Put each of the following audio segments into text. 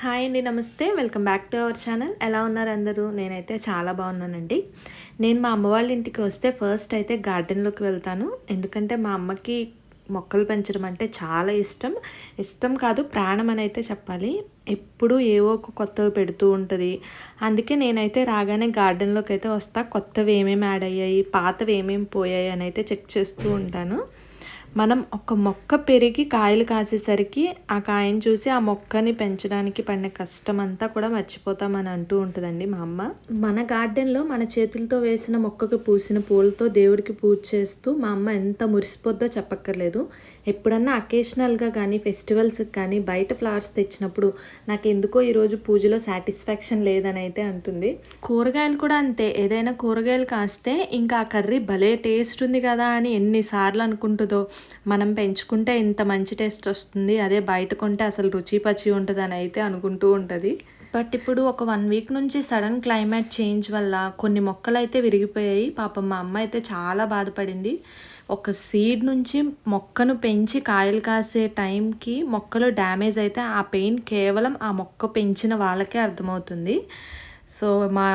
Hi అండి నమస్తే. Welcome back to our channel. ఎలా ఉన్నారు అందరూ? నేనైతే చాలా బాగున్నానండి. నేను మా అమ్మ వాళ్ళ ఇంటికి వస్తే ఫస్ట్ అయితే గార్డెన్లోకి వెళ్తాను. ఎందుకంటే మా అమ్మకి మొక్కలు పెంచడం అంటే చాలా ఇష్టం. ఇష్టం కాదు ప్రాణం అని అయితే చెప్పాలి. ఎప్పుడూ ఏవో ఒక కొత్తవి పెడుతూ ఉంటుంది. అందుకే నేనైతే రాగానే గార్డెన్లోకి అయితే వస్తా. కొత్తవి ఏమేమి యాడ్ అయ్యాయి పాతవి ఏమేమి పోయాయి అని అయితే చెక్ చేస్తూ ఉంటాను. మనం ఒక మొక్క పెరిగి కాయలు కాసేసరికి ఆ కాయను చూసి ఆ మొక్కని పెంచడానికి పడిన కష్టం అంతా కూడా మర్చిపోతామని అంటూ ఉంటుందండి మా అమ్మ. మన గార్డెన్లో మన చేతులతో వేసిన మొక్కకు పూసిన పూలతో దేవుడికి పూజ చేస్తూ మా అమ్మ ఎంత మురిసిపోద్దో చెప్పక్కర్లేదు. ఎప్పుడన్నా అకేషనల్గా కానీ ఫెస్టివల్స్కి కానీ బయట ఫ్లవర్స్ తెచ్చినప్పుడు నాకు ఎందుకో ఈరోజు పూజలో సాటిస్ఫాక్షన్ లేదని అయితే అంటుంది. కూరగాయలు కూడా అంతే. ఏదైనా కూరగాయలు కాస్తే ఇంకా ఆ కర్రీ భలే టేస్ట్ ఉంది కదా అని ఎన్నిసార్లు అనుకుంటుందో. మనం పెంచుకుంటే ఇంత మంచి టేస్ట్ వస్తుంది అదే బయట కొంటే అసలు రుచి పచ్చి ఉంటుంది అని అయితే అనుకుంటూ ఉంటుంది. బట్ ఇప్పుడు ఒక వన్ వీక్ నుంచి సడన్ క్లైమేట్ చేంజ్ వల్ల కొన్ని మొక్కలు అయితే విరిగిపోయాయి. పాపం మా అమ్మ అయితే చాలా బాధపడింది. ఒక సీడ్ నుంచి మొక్కను పెంచి కాయలు కాసే టైంకి మొక్కలు డ్యామేజ్ అయితే ఆ పెయిన్ కేవలం ఆ మొక్క పెంచిన వాళ్ళకే అర్థమవుతుంది. సో మా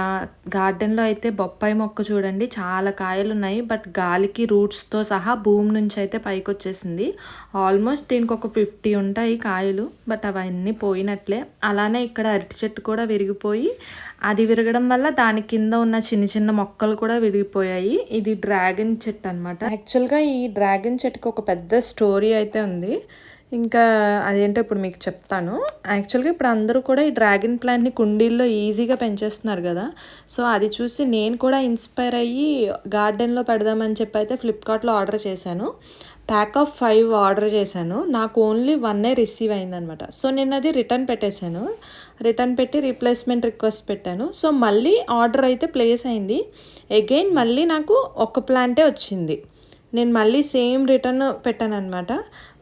గార్డెన్లో అయితే బొప్పాయి మొక్క చూడండి చాలా కాయలు ఉన్నాయి బట్ గాలికి రూట్స్తో సహా భూమి నుంచి అయితే పైకి వచ్చేసింది ఆల్మోస్ట్ దీనికి ఒక ఫిఫ్టీ ఉంటాయి కాయలు బట్ అవన్నీ పోయినట్లే. అలానే ఇక్కడ అరటి చెట్టు కూడా విరిగిపోయి అది విరగడం వల్ల దాని కింద ఉన్న చిన్న చిన్న మొక్కలు కూడా విరిగిపోయాయి. ఇది డ్రాగన్ చెట్టు అనమాట యాక్చువల్గా ఈ డ్రాగన్ చెట్టుకి ఒక పెద్ద స్టోరీ అయితే ఉంది. ఇంకా అదేంటో ఇప్పుడు మీకు చెప్తాను. యాక్చువల్గా ఇప్పుడు అందరూ కూడా ఈ డ్రాగన్ ప్లాంట్ని కుండీల్లో ఈజీగా పెంచేస్తున్నారు కదా. సో అది చూసి నేను కూడా ఇన్స్పైర్ అయ్యి గార్డెన్లో పెడదామని చెప్పి అయితే ఫ్లిప్కార్ట్లో ఆర్డర్ చేశాను. ప్యాక్ ఆఫ్ ఫైవ్ ఆర్డర్ చేశాను. నాకు ఓన్లీ వన్నే రిసీవ్ అయిందనమాట. సో నేను అది రిటర్న్ పెట్టేశాను. రిటర్న్ పెట్టి రీప్లేస్మెంట్ రిక్వెస్ట్ పెట్టాను. సో మళ్ళీ ఆర్డర్ అయితే ప్లేస్ అయింది. అగైన్ మళ్ళీ నాకు ఒక ప్లాంటే వచ్చింది. నేను మళ్ళీ సేమ్ రిటర్న్ పెట్టాను అనమాట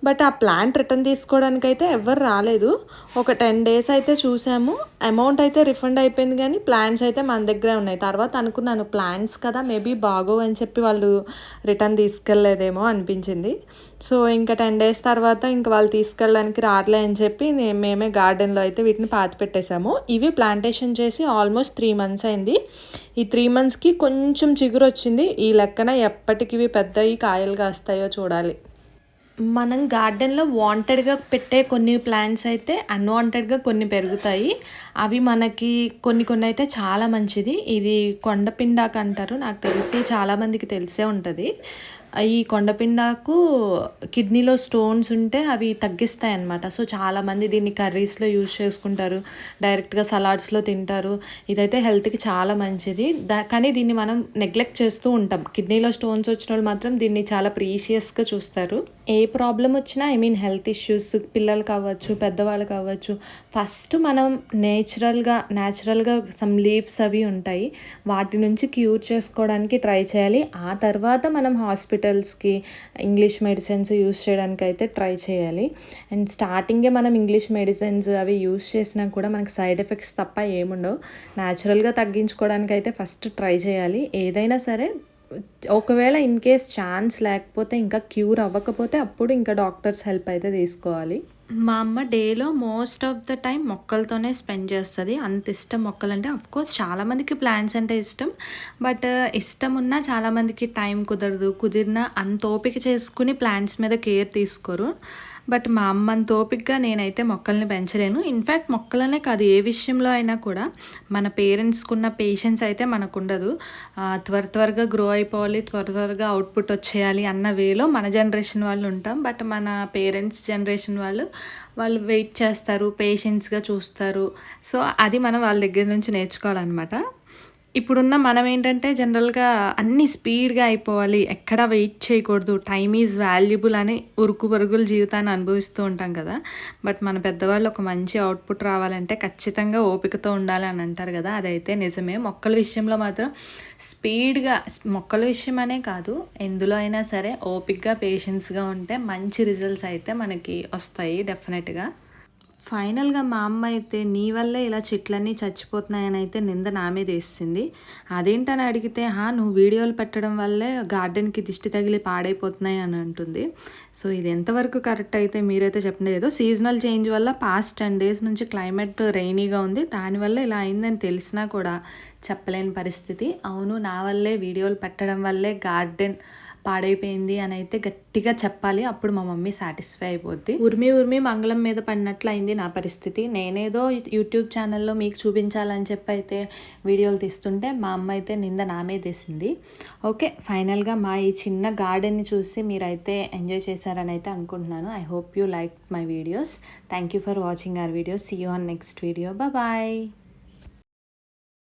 బట్ ఆ ప్లాంట్ రిటర్న్ తీసుకోవడానికి అయితే ఎవరు రాలేదు. ఒక టెన్ డేస్ అయితే చూసాము. అమౌంట్ అయితే రిఫండ్ అయిపోయింది కానీ ప్లాంట్స్ అయితే మన దగ్గరే ఉన్నాయి. తర్వాత అనుకున్నాను ప్లాంట్స్ కదా మేబీ బాగోవని అని చెప్పి వాళ్ళు రిటర్న్ తీసుకెళ్ళలేదేమో అనిపించింది. సో ఇంకా టెన్ డేస్ తర్వాత ఇంకా వాళ్ళు తీసుకెళ్ళడానికి రాలే అని చెప్పి మేమే గార్డెన్లో అయితే వీటిని పాతి పెట్టేశాము. ఇవి ప్లాంటేషన్ చేసి ఆల్మోస్ట్ త్రీ మంత్స్ అయింది. ఈ త్రీ మంత్స్కి కొంచెం చిగురు వచ్చింది ఈ లెక్కన ఎప్పటికి ఇవి పెద్దవి కాయలు కాస్తాయో చూడాలి. మనం గార్డెన్లో వాంటెడ్గా పెట్టే కొన్ని ప్లాంట్స్ అయితే అన్వాంటెడ్గా కొన్ని పెరుగుతాయి. అవి మనకి కొన్ని కొన్ని అయితే చాలా మంచిది. ఇది కొండపిండాకు అంటారు. నాకు తెలిసి చాలామందికి తెలిసే ఉంటుంది. ఈ కొండపిండాకు కిడ్నీలో స్టోన్స్ ఉంటే అవి తగ్గిస్తాయి అన్నమాట. సో చాలామంది దీన్ని కర్రీస్లో యూజ్ చేసుకుంటారు. డైరెక్ట్గా సలాడ్స్లో తింటారు. ఇదైతే హెల్త్కి చాలా మంచిది. దా కానీ దీన్ని మనం నెగ్లెక్ట్ చేస్తూ ఉంటాం. కిడ్నీలో స్టోన్స్ వచ్చిన వాళ్ళు మాత్రం దీన్ని చాలా ప్రీషియస్గా చూస్తారు. ఏ ప్రాబ్లం వచ్చినా ఐ మీన్ హెల్త్ ఇష్యూస్ పిల్లలు కావచ్చు పెద్దవాళ్ళు కావచ్చు ఫస్ట్ మనం నేచురల్గా న్యాచురల్గా సమ్ లీవ్స్ అవి ఉంటాయి. వాటి నుంచి క్యూర్ చేసుకోవడానికి ట్రై చేయాలి. ఆ తర్వాత మనం హాస్పిటల్స్కి ఇంగ్లీష్ మెడిసిన్స్ యూస్ చేయడానికి అయితే ట్రై చేయాలి. అండ్ స్టార్టింగే మనం ఇంగ్లీష్ మెడిసిన్స్ అవి యూస్ చేసినా కూడా మనకి సైడ్ ఎఫెక్ట్స్ తప్ప ఏముండవు. న్యాచురల్గా తగ్గించుకోవడానికి అయితే ఫస్ట్ ట్రై చేయాలి. ఏదైనా సరే ఒకవేళ ఇన్ కేస్ ఛాన్స్ లేకపోతే ఇంకా క్యూర్ అవ్వకపోతే అప్పుడు ఇంకా డాక్టర్స్ హెల్ప్ అయితే తీసుకోవాలి. మా అమ్మ డేలో మోస్ట్ ఆఫ్ ద టైం మొక్కలతోనే స్పెండ్ చేస్తుంది. అంత ఇష్టం మొక్కలు అంటే కోర్స్ చాలామందికి ప్లాంట్స్ అంటే ఇష్టం. బట్ uh, ఇష్టం ఉన్నా చాలామందికి టైం కుదరదు. కుదిరినా అంత ఓపిక చేసుకుని ప్లాంట్స్ మీద కేర్ తీసుకోరు. బట్ మా అమ్మని తోపిగ్గా నేనైతే మొక్కల్ని పెంచలేను. ఇన్ఫ్యాక్ట్ మొక్కలనే కాదు ఏ విషయంలో అయినా కూడా మన పేరెంట్స్కున్న పేషెన్స్ అయితే మనకు ఉండదు త్వర త్వరగా గ్రో అయిపోవాలి త్వర త్వరగా అవుట్పుట్ వచ్చేయాలి అన్న వేలో మన జనరేషన్ వాళ్ళు ఉంటాం. బట్ మన పేరెంట్స్ జనరేషన్ వాళ్ళు వాళ్ళు వెయిట్ చేస్తారు పేషెన్స్గా చూస్తారు. సో అది మనం వాళ్ళ దగ్గర నుంచి నేర్చుకోవాలన్నమాట. ఇప్పుడున్న మనం ఏంటంటే జనరల్గా అన్ని స్పీడ్గా అయిపోవాలి. ఎక్కడ వెయిట్ చేయకూడదు. టైం ఈజ్ వాల్యుబుల్ అని ఉరుకు పరుగుల జీవితాన్ని అనుభవిస్తూ ఉంటాం కదా. బట్ మన పెద్దవాళ్ళు ఒక మంచి అవుట్పుట్ రావాలంటే ఖచ్చితంగా ఓపికతో ఉండాలి అని అంటారు కదా. అదైతే నిజమే. మొక్కల విషయంలో మాత్రం స్పీడ్గా మొక్కల విషయం అనే కాదు. ఎందులో అయినా సరే ఓపిక్గా పేషెన్స్గా ఉంటే మంచి రిజల్ట్స్ అయితే మనకి వస్తాయి డెఫినెట్గా ఫైనల్గా మా అమ్మ అయితే నీ వల్లే ఇలా చెట్లన్నీ చచ్చిపోతున్నాయని అయితే నింద నా మీద వేసింది. అదేంటని అడిగితే హా నువ్వు వీడియోలు పెట్టడం వల్లే గార్డెన్కి దిష్టి తగిలి పాడైపోతున్నాయి అని అంటుంది. సో ఇది ఎంతవరకు కరెక్ట్ అయితే మీరైతే చెప్పండి. ఏదో సీజనల్ చేంజ్ వల్ల పాస్ట్ టెన్ డేస్ నుంచి క్లైమేట్ రైనీగా ఉంది. దానివల్ల ఇలా అయిందని తెలిసినా కూడా చెప్పలేని పరిస్థితి. అవును నా వల్లే వీడియోలు పెట్టడం వల్లే గార్డెన్ పాడైపోయింది అని అయితే గట్టిగా చెప్పాలి. అప్పుడు మా మమ్మీ సాటిస్ఫై అయిపోద్ది. ఉర్మి ఉర్మి మంగళం మీద పడినట్లు అయింది నా పరిస్థితి. నేనేదో యూట్యూబ్ ఛానల్లో మీకు చూపించాలని చెప్పి అయితే వీడియోలు తీస్తుంటే మా అమ్మ అయితే నింద నా మీద ఓకే ఫైనల్గా మా ఈ చిన్న గార్డెన్ని చూసి మీరైతే ఎంజాయ్ చేశారని అయితే అనుకుంటున్నాను. I hope you like my videos. Thank you for watching our videos. See you on next video. Bye.